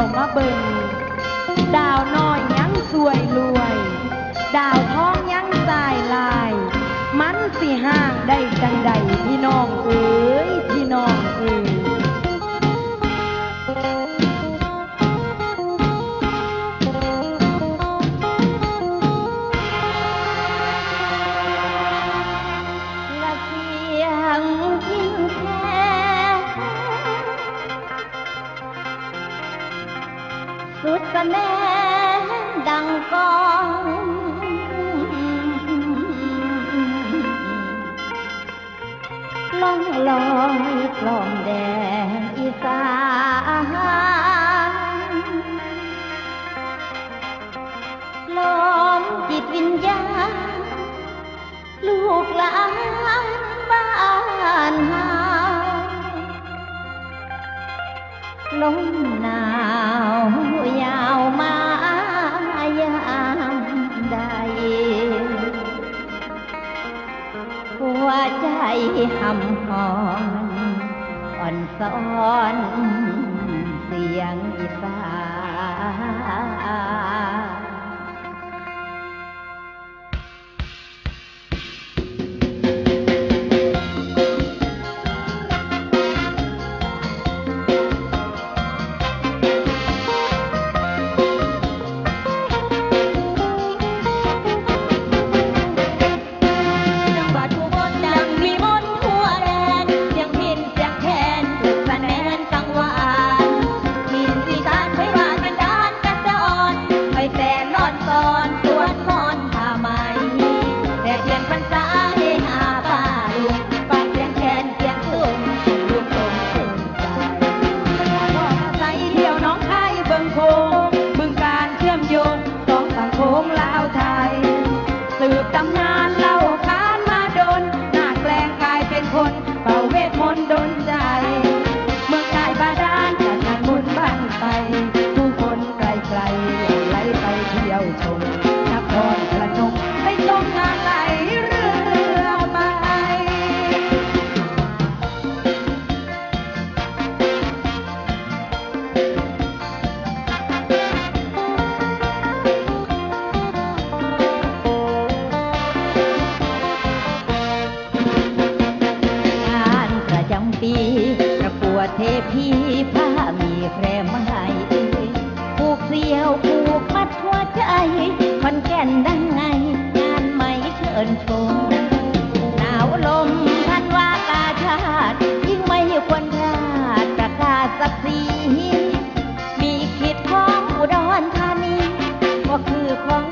cầu Má Bình. mẹ đằng con lon lon lon đèn y xa lon จิตวิญญาณลูกหลานบ้านเฮาลงนา เอามายามใดหัวใจหำหอนอ่อนสอนเสียงอีสาน แมาให้ลูกเสียวปลูกมัดหัวใจคอนแก่นดังไงงานใหม่เชิญชมหนาวลมพันว่ากาชาดยิ่งไม่ควรพลาดประกาศศักดิ์ศรีมีคิดของอุดรธานีก็คือของ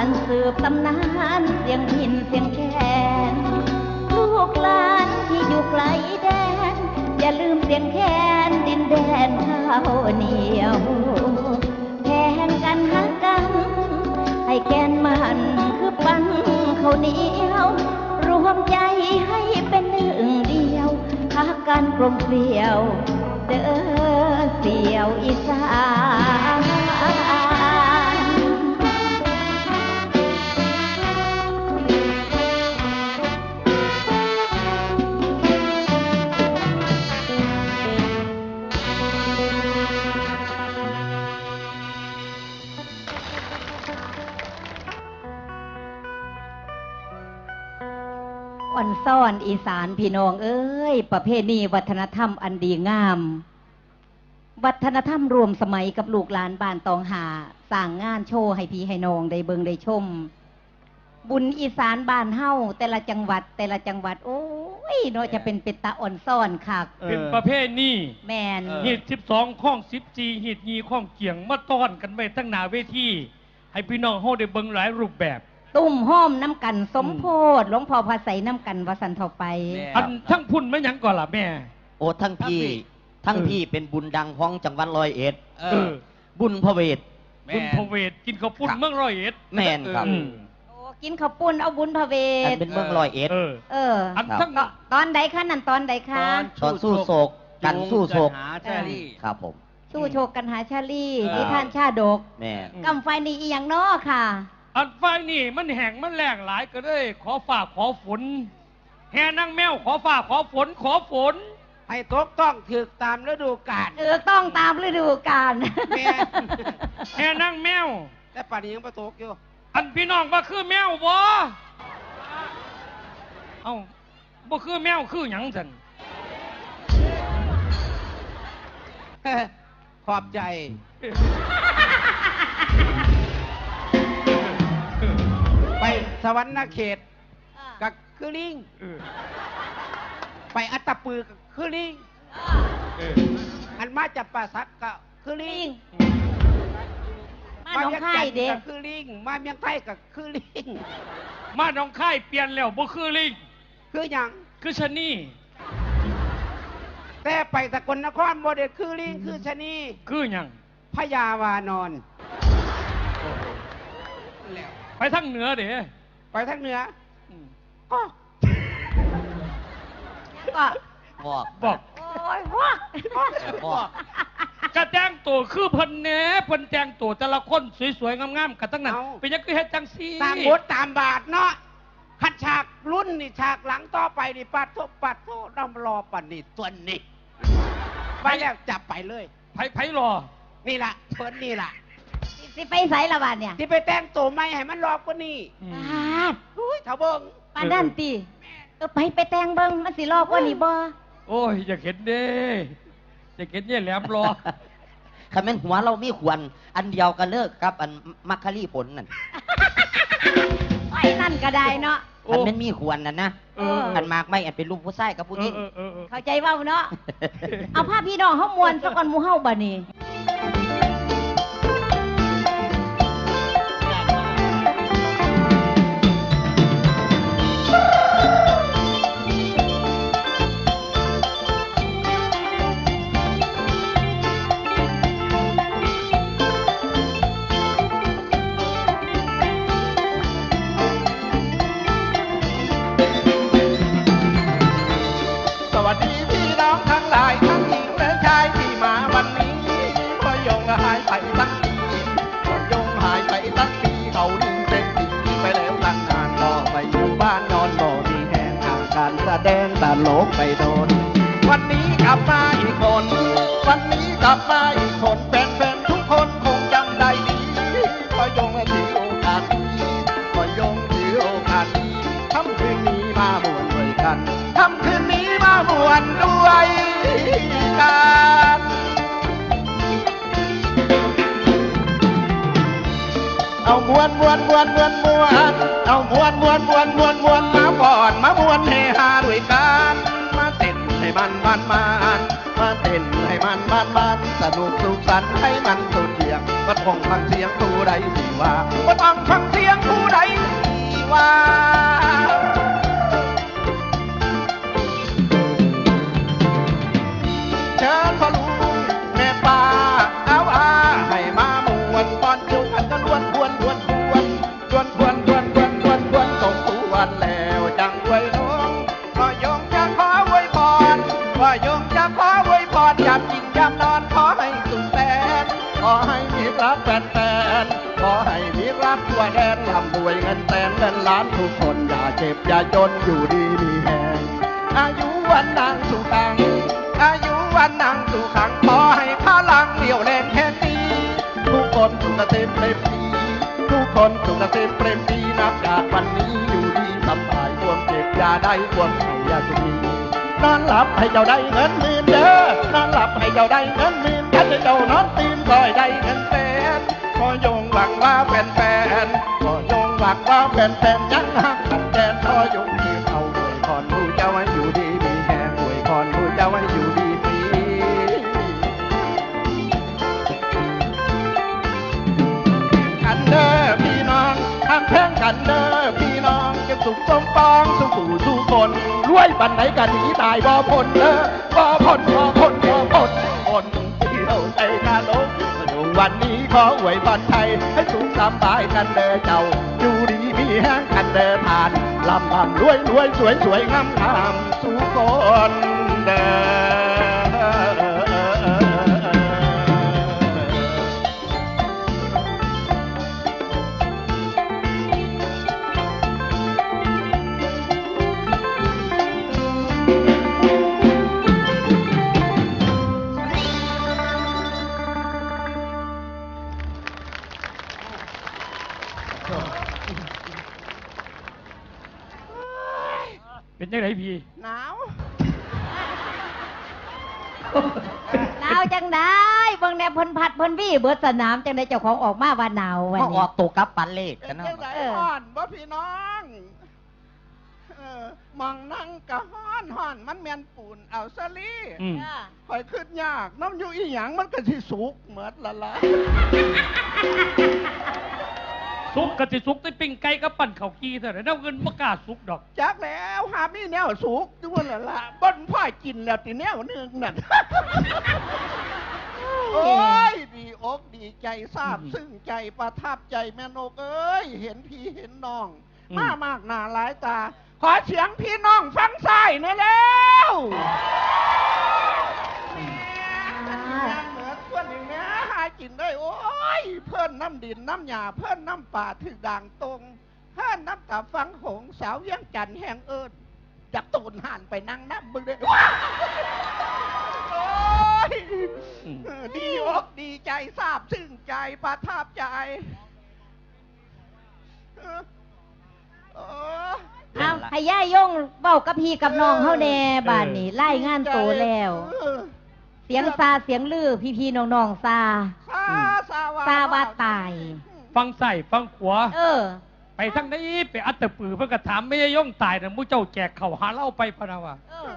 านสืบตำนานเสียงพินเสียงแคนลูกหลานที่อยู่ไกลแดน อย่าลืมเสียงแคนดินแดนข้าวเหนียวแทนกันหักกัน ให้แกนมันคือปันข้าวเหนียว รวมใจให้เป็นหนึ่งเดียวพักกันกลมเกลียว เด้อเสียวอีสาน อ่อนซ่อนอีสานพี่น้อง เอ้ย ประเพณีวัฒนธรรมอันดีงาม วัฒนธรรมรวมสมัยกับลูกหลานบ้านตองหาสร้างงานโชว์ให้พี่ให้น้องได้เบิงได้ชม บุญอีสานบ้านเฮาแต่ละจังหวัด แต่ละจังหวัด โอ้ยเนาะจะเป็นเป็ดตาอ่อนซ่อนคักเป็นประเภทนี้แมนเออ หีดสิบสองข้องสิบจีหีดยีข้องเกี่ยงมาต้อนกันไว้ทั้งหนาเวทีให้พี่น้องเฮาได้เบิ่งหลายรูปแบบ ตุ้มห้อมน้ำกันสมโพธหลวงพ่อพาใสน้ำกันวสันเทาไปแม่อันทั้งพุ่นไม่ยังก่อนล่ะแม่ โอ้ทั้งพี่ ทั้งพี่เป็นบุญดังของจังหวัดร้อยเอ็ดเอเอออบุญพระเวทแม่คุณพเวทกินข้าวปุ้นครับเมืองร้อยเอ็ดแม่นครับอืมโอ้กินข้าวปุ้นเอาบุญพระเวอันทเป็นเมืองร้อยเอ็ด เออเอออันครับทั้งตตอนใดคะนั่นตอนใดคะตอนสู้โศกกันสู้โศกหาแชรี่ครับผม สู้โชคกันหาชาลีเออที่ท่านชาดกแม่อืมกำไฟนี่อีหยังน้อค่ะ อันไฟนี่มันแห้งมันแรงหลายก็เลย ขอฝากขอฝนแห่นางแมวขอฝากขอฝนขอฝน ให้ตกต้องถึกตามฤดูกาลเออต้องตามฤดูกาลแม่แห่นางแมว แต่ป่านนี้ยังประตกอยู่อันพี่น้องว่าคือแมวบ่เอ้าบ่คือแมวคือหยังสันขอบใจ สวรรค์เขตกับคือลิง เออไปอัตตปือกับคือลิง เอออันมาจากป่าสักกับคือลิลิงง มาหน้องเวียไข่จันทร์เด็กับคือลิง มาเมียงไทยกับคือลิง มาหน้องค่ายเปลี่ยนแล้วบ่คือลิง คืออย่างคือชะนี่ แต่ไปสกลนครโมเดลคือลิงคือชะนีคือหยังพญาวานอนแล้วไปทางเหนือเด้ ไปทางเหนืออืมก็ ก็บอกบอก โอ้ยพวกบอก กระแจ้งตัวคือเพิ่นแหน่เพิ่นแจ้งตัวแต่ละคนสวยๆงามๆกันทั้งนั้น เอาเป็นหยังคือเฮ็ดจังซี่ตามบทตามบาทเนาะขัดฉากรุ่นนี่ฉากหลังต่อไปนี่ปัดโทปัดโทดำรอปันนี่ตัวนี้ไปแล้วจับไปเลย ไผไผรอ นี่ล่ะเพิ่นนี่ล่ะสิไปใส่ละบาดเนี่ยที่ไปแต่งตัวไม่ให้มันรอบกว่านี้อืมปาดอุ้ยเถาเบิงปานนั่นติเออไปไปแต่งเบิ่งมันสิรอบกว่านี้บ่โอ้ยอยากเห็นเด้อยากเห็นเนี่ยแหลมรอคำเป็นหัวเรามีควรอันเดียวกันเลิกกับอันมัคคารีผลนั่นไอ้นั่นก็ได้เนาะโอ้อันเป็นมีควรนั่นนะเอออันมากไม่อันเป็นรูปผู้ชายกับผู้หญิงเออเออเออเข้าใจเว้าเนาะเอาภาพพี่น้องเฮามวนซะก่อนหมู่เฮาบัดนี้ วนมวนมวนมวนมวนเอามวนมวนมวนมวนมวนมาก่อนมามวนเฮฮาด้วยกันมาเต้นให้มันมันมันมาเต้นให้มันมันมันสนุกสุขสันต์ให้มันสุดเสียงก็ต้องฟังเสียงผู้ใดสิว่าก็ต้องฟังเสียงผู้ใดสิว่า ขอให้มีรักแฟนๆขอให้มีรักทั่วแดนร่ำรวยเงินแสนเงินล้านทุกคนอย่าเจ็บอย่าจนอยู่ดีมีแหงอายุวันนางสุขัง อายุวันนางสุขังขอให้พลังเดี่ยวแรงแค่นี้ทุกคนสุขเกษมเปรมปรีทุกคนสุขเกษมเปรมปรีนับจากวันนี้อยู่ดีสบายควรเจ็บอย่าได้ควรไข้อย่าสุขีนอนหลับให้เจ้าได้เงินหมื่นเด้อนอนหลับให้เจ้าได้เงินหมื่น เจ้านอนตื่นคอยได้เงินแสนขอยงหวังว่าแฟนแฟนๆขอยงหวังว่าแฟนแฟนยังหักกันแดนขอยงที่เอาไว้พรผู้เจ้าให้อยู่ดีมีแห่อวยพรผู้เจ้าให้อยู่ดีมีกันเด้อพี่น้องทำแพ่งกันเด้อพี่น้องจะสุขสมปองสุขผู้สุคนรวยปันไหนกันหนีตายบ่พ้นเด้อบ่พ้นบ่ วันนี้ขออวยพรไทย ให้สุขสบายกันเด้อเจ้า อยู่ดีมีแห้งกันเด้อทานลำลำรวยรวยสวยสวยงามงามสุขคนเด้อ เป็นยังไงพี่หนาวหนาวจังได้เบิ่งแนวเพิ่นพัดเพิ่นวี่เบิดสนามจังได้เจ้าของออกมาว่าหนาววันเขาอนี้ อกตัวกับปันเลขเป็กันนเนาะจังไดเออฮ้อนบ่พี่น้องเออมองนั่งกะฮ้อนฮ้อนมันแม่นปูนเอาซะลีอืมคอยขึ้นยากน้ำอยู่อีหยังมันก็สิสุกเหมือนละละ ซุกกะสิซุกที่ปิ้งไก่กับปั่นข้าวกีเท่านั้นเอาเงินมากาซุกดอก จักแล้วหามีแนวซุกด้วยละละบ่นพ่ายกินแล้วตีแนวหนึงนั่น โอ้ย ดีอกดีใจทราบ ซึ้งใจประทับใจแม่นกเอ้ย เห็นพี่เห็นน้องมมามากหน้าหลายตา ขอเสียงพี่น้องฟังใส่หนะแล้ว พิ่นน้ำดินน้ำหยาเพิ่นน้ำป่าถึกด่างตรงเพิ่นน้ำตาฟังหงสาวเวียงจันทร์แห่งเอิญจากตูนห่านไปนั่งน้ำมึงเลยว้าวโอ้ยอืมเออดีอกดีใจซาบซึ้งใจประทับใจเออเออเอาให้ย่ายย่งเบ้ากับพี่กับน้องเฮาแน่บ้านนี้ไล่งานโตแล้วเออเสียงซาเสียงลือพี่พี่ๆน้องๆซาซาซาวาซาว่าตาย ฟังใส่ฟังขวาเออ ไปทั้งนี้ไปอัตตะปือเพื่อกระถามไม่ยย่องตายนะมูเจ้าแจกเข่าวหาเหล่าไปพะนาวะ เออ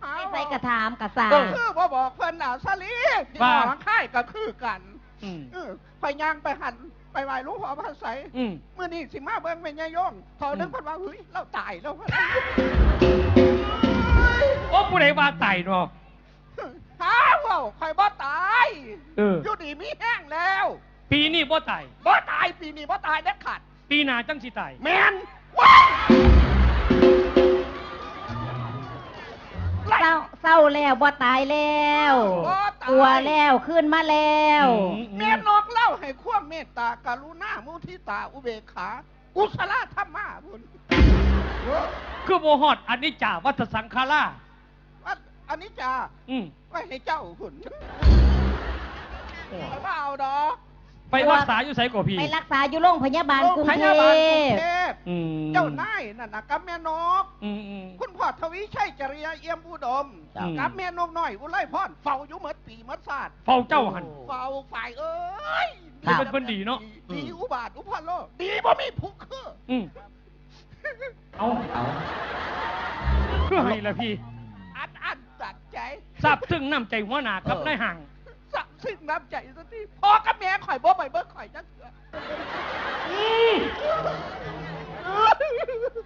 ไม่ใส่กระถามกระสาก็คือบ่บอกเพิ่นเอาสลีที่ว่า หนองค่ายก็คือกันอืมเออไปย่างไปหันไปไหว้หลูกพ่อพระไสยอืม มื่อนี้สิมาเบิ่งแม่ยายยงทอนึกอืมเพันว่าเฮ้ยเราตายแล้วโอ้ผู้ใดว่าตายเนาะ อ้าวเว้าข่อยบ่ตายเออ อยู่ดีมีแห้งแล้วปีนี้บ่ตาย บ่ตายปีนี้บ่ตายเด็ดขาดปีหน้าจังสิตาย แมนว้ายไล่ เศร้าเศร้าแล้วบ่ตายแล้วบ่ตาย กลัวแล้วขึ้นมาแล้วอืม แม่นกเล่าให้ความเมตตากรุณามุทิตาอุเบกขากุศลธรรมะบุญ คือโมฮอดอันนี้จ่าวัฏสังฆาราว่า อันนี้จ้าอืมไว้ให้เจ้าคุณข่อยบ่เอาดอกไปรักษาอยู่ไสกว่าพี่ ไปรักษาอยู่โรงพยาบาลกรุงพเทยาบาลกรุพ งเทพอืมเจ้านายนั่นนะกับแม่นก อืมอืม คุณพ่อทวีชัยจริยาเอี่ยมอุดมอืมกับแม่นกน้อย อุไรพรเฝ้าอยู่เหมือนปีเหมือนศาสตร์เฝ้าเจ้าหัน เฝ้าฝ่ายเอ้ยครับ เป็นคนดีเนอะ ดีอุบาทอุพาโลดีบ่มีผู้คืออืมเอาเอา เพื่อให้ละพี่ อันอันตั ดใจทราบซึ่งน้ำใจหัวหน้ากับนายห่าง สักซึ่งน้ำใจสักทีพ่อกับแม่ข่อยบ่ไปเบิ่งข่อยจักเถื่อ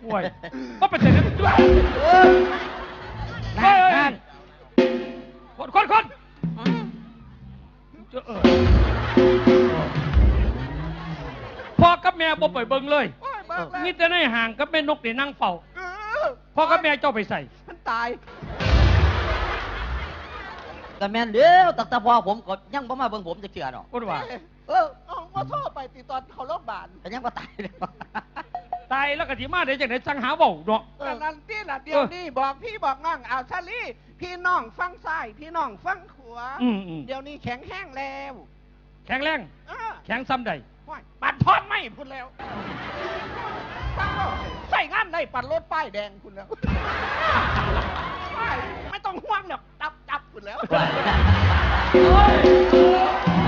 ป่วยก็เป็นแต่นั้นด้วยนั่นเฮ้ยนั่นคนคนคนเจ้าเออพ่อกับแม่บ่ไปเบิ่งเลยโอ้ยเบิ่งแล้วมีแต่นายห่างกับแม่นกนี่นั่งเฝ้าเออพ่อกับแม่เจ้าไปใส่มันตาย กันแม่นเดียวตักตะพอผมก็ยังบ่มาเบิ่งผมจะเชื่อเนาะก็ว่าเออเอามาโทษไปติตอนเขาโรงพยาบาลแต่ยังบ่ตายเลยตายแล้วก็สิมาได้จังได๋สังหาเว้าเนาะ แต่นั้นที่ละเดียวนี่บอกพี่บอกน้องเอาชาลีพี่น้องฟังซ้ายพี่น้องฟังขวาอืมอืม เดี๋ยวนี้แข็งแห้งแล้วแข็งแรง เออแข็งซ้ำใดห้อยปัดทอดไม่พูดแล้วฟังแล้วใส่งานได้ปัดรถป้ายแดงคุณแล้ว ป้าย แล้วโอ้ย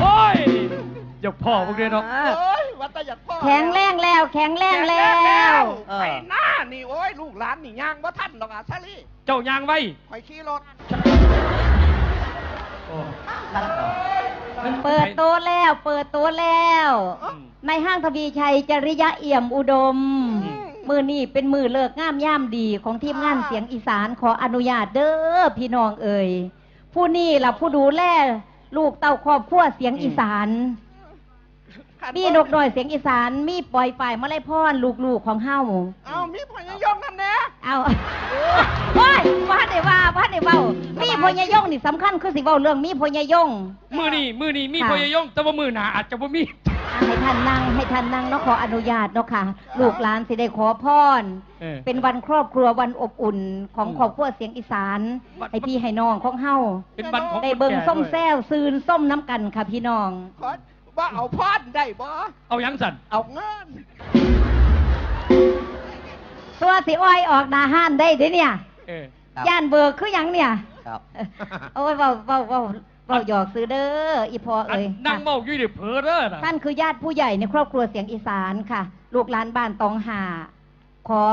โอ้ยอย่าพ่อพวกเดียวเนาะ โอ้ยวัดตะหยัดพ่อแข็งแรงแล้วแข็งแรงแล้ข็งแรงว เออไปหน้านี่โอ้ยลูกหลานนี่ย่างว่าท่านหรอกอะชาลีเจ้ายางไว้คอยขี่รถ เปิดตัวแล้ว เปิดตัวแล้ว อืม ในห้างทวีชัยจริยะเอี่ยมอุดม อืม มือนี่เป็นมือเลิกงามย่ามดีของทีมงานเสียงอีสานขออนุญาตเด้อพี่น้องเอ่ย ผู้นี่ล่ะผู้ดูแลลูกเต้าครอบครัวเสียงอีสานมีนกหน่อยเสียงอีสาน มีปล่อยฝ่ายมาไล่พรลูกๆของเฮาเอามีพญายมนั่นแน่ เอาว้ายว่าได้ว่าว่าได้เว้ามีพญายงนี่สำคัญคือสิเว้าเรื่องมีพญายง มือนี่มือนี่มีค่ะพยายงแต่ว่ามือหนาอาจจะบ่มีอะ ให้ท่านนั่งให้ท่านนั่งเนาะขออนุญาตเนาะค่ะ ลูกหลานสิได้ขอพรเออ เป็นวันครอบครัววันอบอุ่นของอืมครอบครัวเสียงอีสานวันให้พี่ให้น้องของเฮาเป็นวันของได้คนเบิ่งแก่ส้มด้วยแซวซืนส้มน้ำกันค่ะพี่น้อง ขอว่าเอาพอดได้บ่เอายังสั่นเอาเงินตัวสิอ้อยออกหนาห้านได้เด้เนี่ย เออครับย่านเบิกคือหยังเนี่ย ครับ โอ้ยเว้าเว้าเว้า เว้าหยอกซื้อเด้ออีพออันเอ้ยนั่งเมาอยู่เดี๋ยวเผลอเด้อนะท่านคือญาติผู้ใหญ่ในครอบครัวเสียงอีสานค่ะ ลูกหลานบ้านตองหา ขอ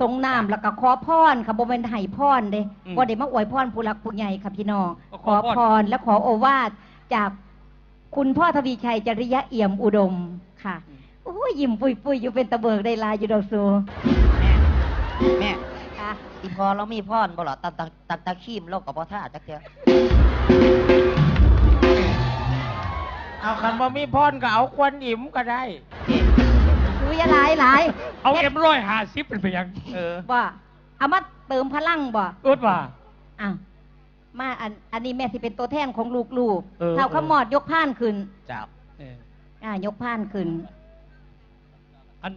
สงน้ำแล้วก็ขอพรค่ะบ่เป็นไห้พรเด้บ่ได้มาอวยพรผู้หลักผู้ใหญ่ค่ะพี่น้อง ขอพรและขอโอวาทจากคุณพ่อทวีชัยจริยะเอี่ยมอุดมค่ะโอ้ยยิ้มปุยปุยๆอยู่เป็นตะเบิกได้ลายอยู่ดอกสูแม่ค่ะอีพอเรามีพรบ่ล่ะตันตันตันตะคีมเราก็บ่ท่าจักเทื่อ เอาคันบ่มีพรก็เอาควนอิ่มก็ได้ ดูอยาหลายหลายเอาเอ็มร้อยห้าสิบเป็นไปยัง เออบ่เอามาเติมพลังบ่เอิดว่าอ้าวมาอันอันนี้แม่สิเป็นตัวแทนของลูกเออ ๆเท่าขมอดยกผ่านขึ้น จับเอออ่ายกผ่านขึ้นอัน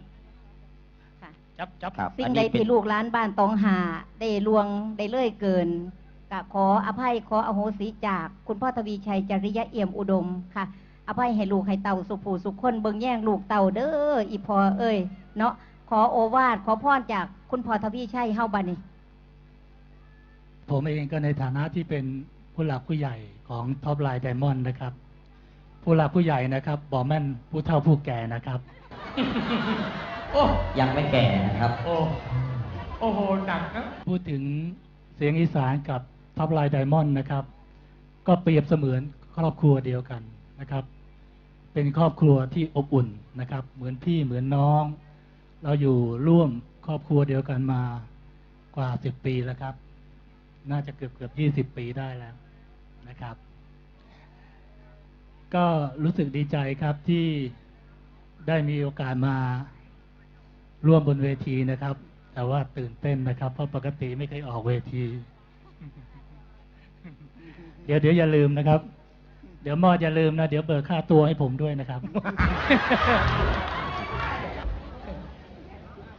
ค่ะ จับจับ ครับสิ่อังนใดนี้เป็น ที่ลูกหลานบ้านตองหา ได้ลวงได้เลื่อยเกินกะขออภัยขออโหสิจาก คุณพ่อทวีชัยจริยะเอี่ยมอุดมค่ะ อภัยให้ลูกให้เต่าสุผูสุขคนเบิ่งแย่งลูกเต่าเด้ออีพอเอ้ยเนาะขอโอวาทขอพรจากคุณพ่อทวีชัยเฮาบัดนี้ ผมเองก็ในฐานะที่เป็นผู้หลักผู้ใหญ่ของท็อปไลน์ไดมอนด์นะครับ ผู้หลักผู้ใหญ่นะครับบอกแม่นผู้เฒ่าผู้แก่นะครับ โอ้ ยังไม่แก่นะครับ โอ้ โอ้โห หนักนะ พูดถึงเสียงอีสานกับท็อปไลน์ไดมอนด์นะครับ ก็เปรียบเสมือนครอบครัวเดียวกันนะครับ เป็นครอบครัวที่อบอุ่นนะครับ เหมือนพี่เหมือนน้อง เราอยู่ร่วมครอบครัวเดียวกันมากว่าสิบปีแล้วครับ น่าจะเกือบเกือบยี่สิบปีได้แล้วนะครับ ก็รู้สึกดีใจครับที่ได้มีโอกาสมาร่วมบนเวทีนะครับ แต่ว่าตื่นเต้นนะครับ เพราะปกติไม่เคยออกเวที เดี๋ยวเดี๋ยวอย่าลืมนะครับ เดี๋ยวมอดอย่าลืมนะ เดี๋ยวเบิกค่าตัวให้ผมด้วยนะครับ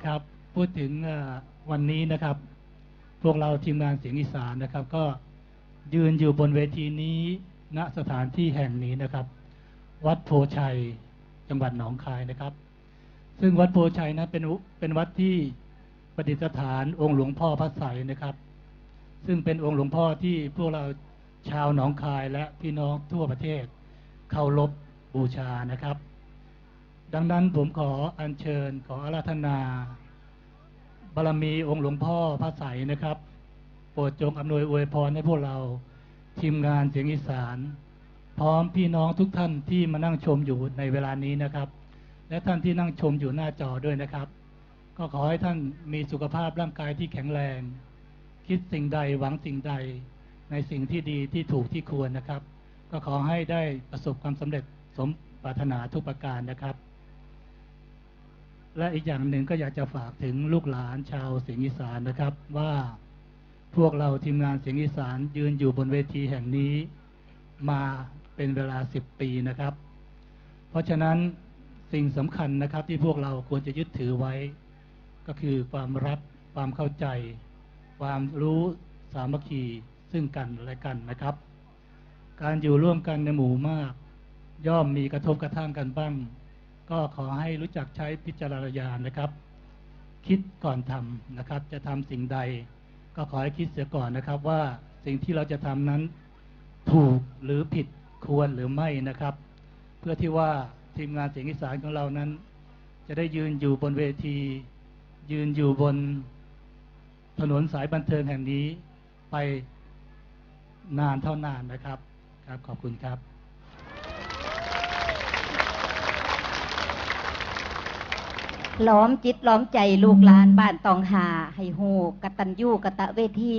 ครับพูดถึงวันนี้นะครับ พวกเราทีมงานเสียงอีสานนะครับ ก็ยืนอยู่บนเวทีนี้ณสถานที่แห่งนี้นะครับ วัดโพชัยจังหวัดหนองคายนะครับ ซึ่งวัดโพชัยนะเป็นเป็นวัดที่ประดิษฐานองค์หลวงพ่อพระไสนะครับ ซึ่งเป็นองค์หลวงพ่อที่พวกเรา ชาวหนองคายและพี่น้องทั่วประเทศเคารพบูชานะครับ ดังนั้นผมขออัญเชิญขออาราธนา บารมีองค์หลวงพ่อพระไสยนะครับ โปรดจงอำนวยอวยพรให้พวกเราทีมงานเสียงอีสาน พร้อมพี่น้องทุกท่านที่มานั่งชมอยู่ในเวลานี้นะครับ และท่านที่นั่งชมอยู่หน้าจอด้วยนะครับ ก็ขอให้ท่านมีสุขภาพร่างกายที่แข็งแรง คิดสิ่งใดหวังสิ่งใด ในสิ่งที่ดีที่ถูกที่ควรนะครับ ก็ขอให้ได้ประสบความสำเร็จสมปรารถนาทุกประการนะครับ และอีกอย่างหนึ่งก็อยากจะฝากถึงลูกหลานชาวเสียงอีสานนะครับว่าพวกเราทีมงานเสียงอีสานยืนอยู่บนเวทีแห่งนี้ มาเป็นเวลาสิบปีนะครับ เพราะฉะนั้นสิ่งสำคัญนะครับที่พวกเราควรจะยึดถือไว้ ก็คือความรักความเข้าใจ ความรู้สามัคคี ซึ่งกันและกันนะครับ การอยู่ร่วมกันในหมู่มาก ย่อมมีกระทบกระทั่งกันบ้าง ก็ขอให้รู้จักใช้พิจารณญาณนะครับ คิดก่อนทำนะครับ จะทำสิ่งใด ก็ขอให้คิดเสียก่อนนะครับว่าสิ่งที่เราจะทำนั้นถูกหรือผิดควรหรือไม่นะครับ เพื่อที่ว่าทีมงานเสียงอีสานของเรานั้น จะได้ยืนอยู่บนเวที ยืนอยู่บนถนนสายบันเทิงแห่งนี้ไป นานเท่านานนะครับ ครับขอบคุณครับ ล้อมจิตล้อมใจลูกหลานบ้านตองหาให้โหกตัญญูกะตะเวที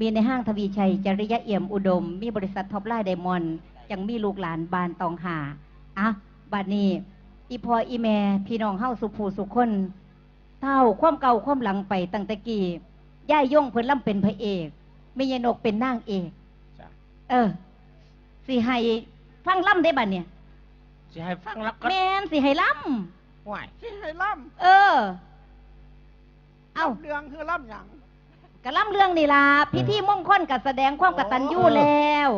มีในห้างทวีชัย จริยะเอี่ยมอุดม มีบริษัทท็อปไลน์ไดมอนด์ยังมีลูกหลานบ้านตองหาอะบัดนี้ อีพออีแม่พี่น้องเฮาสุภูสุคนเท่าความเก่าความหลังไปตั้งแต่กี้ย่ายย่งเพิ่นล่ำเป็นพระเอกไม่ยนกเป็นนางเอก เออ สิให้ฟังล่ำได้บัดเนี่ย สิให้ฟังแล้วก็แม่นสิให้ล่ห่วยสิให้ล่ำเออำเอ้าเรื่องคือล่ำหยังกะล่ำเรื่องนี่ล่ะพิธีมงคลกับแสดงความกตัญญูแล้ว